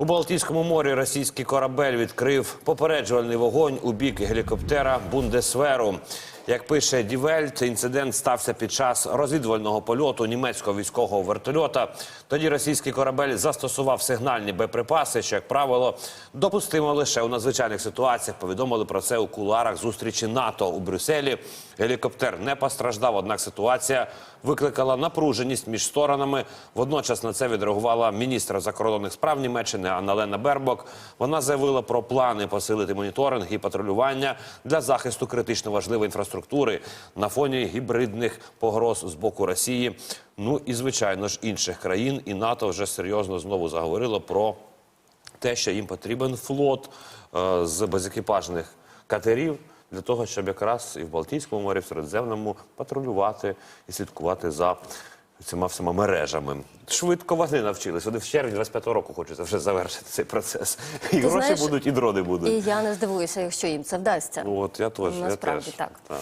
У Балтійському морі російський корабель відкрив попереджувальний вогонь у бік гелікоптера Бундесверу. Як пише Дівельт, інцидент стався під час розвідувального польоту німецького військового вертольота. Тоді російський корабель застосував сигнальні боєприпаси, що, як правило, допустимо лише у надзвичайних ситуаціях. Повідомили про це у кулуарах зустрічі НАТО у Брюсселі. Гелікоптер не постраждав, однак ситуація викликала напруженість між сторонами. Водночас на це відреагувала міністр закордонних справ Німеччини Анналена Бербок. Вона заявила про плани посилити моніторинг і патрулювання для захисту критично важливої інфраструктури на фоні гібридних погроз з боку Росії. Ну і звичайно ж інших країн. І НАТО вже серйозно знову заговорило про те, що їм потрібен флот е, з безекіпажних катерів для того, щоб якраз і в Балтійському морі, в Середземному патрулювати і слідкувати за цими всіма мережами. Швидко вони навчились. Вони в червні 25-го року хочеться вже завершити цей процес. І гроші знаєш, будуть, і дрони будуть. І я не здивуюся, якщо їм це вдасться. Ну от я теж. Насправді я теж. так.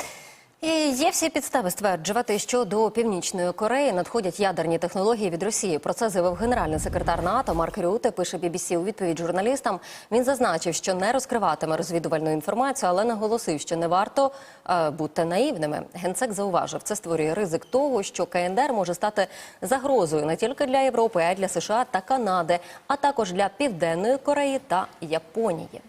І є всі підстави стверджувати, що до північної Кореї надходять ядерні технології від Росії. Про це заявив генеральний секретар НАТО Марк Рюте. Пише BBC у відповідь журналістам. Він зазначив, що не розкриватиме розвідувальну інформацію, але наголосив, що не варто е, бути наївними. Генсек зауважив, це створює ризик того, що КНДР може стати загрозою не тільки для Європи, а й для США та Канади, а також для Південної Кореї та Японії.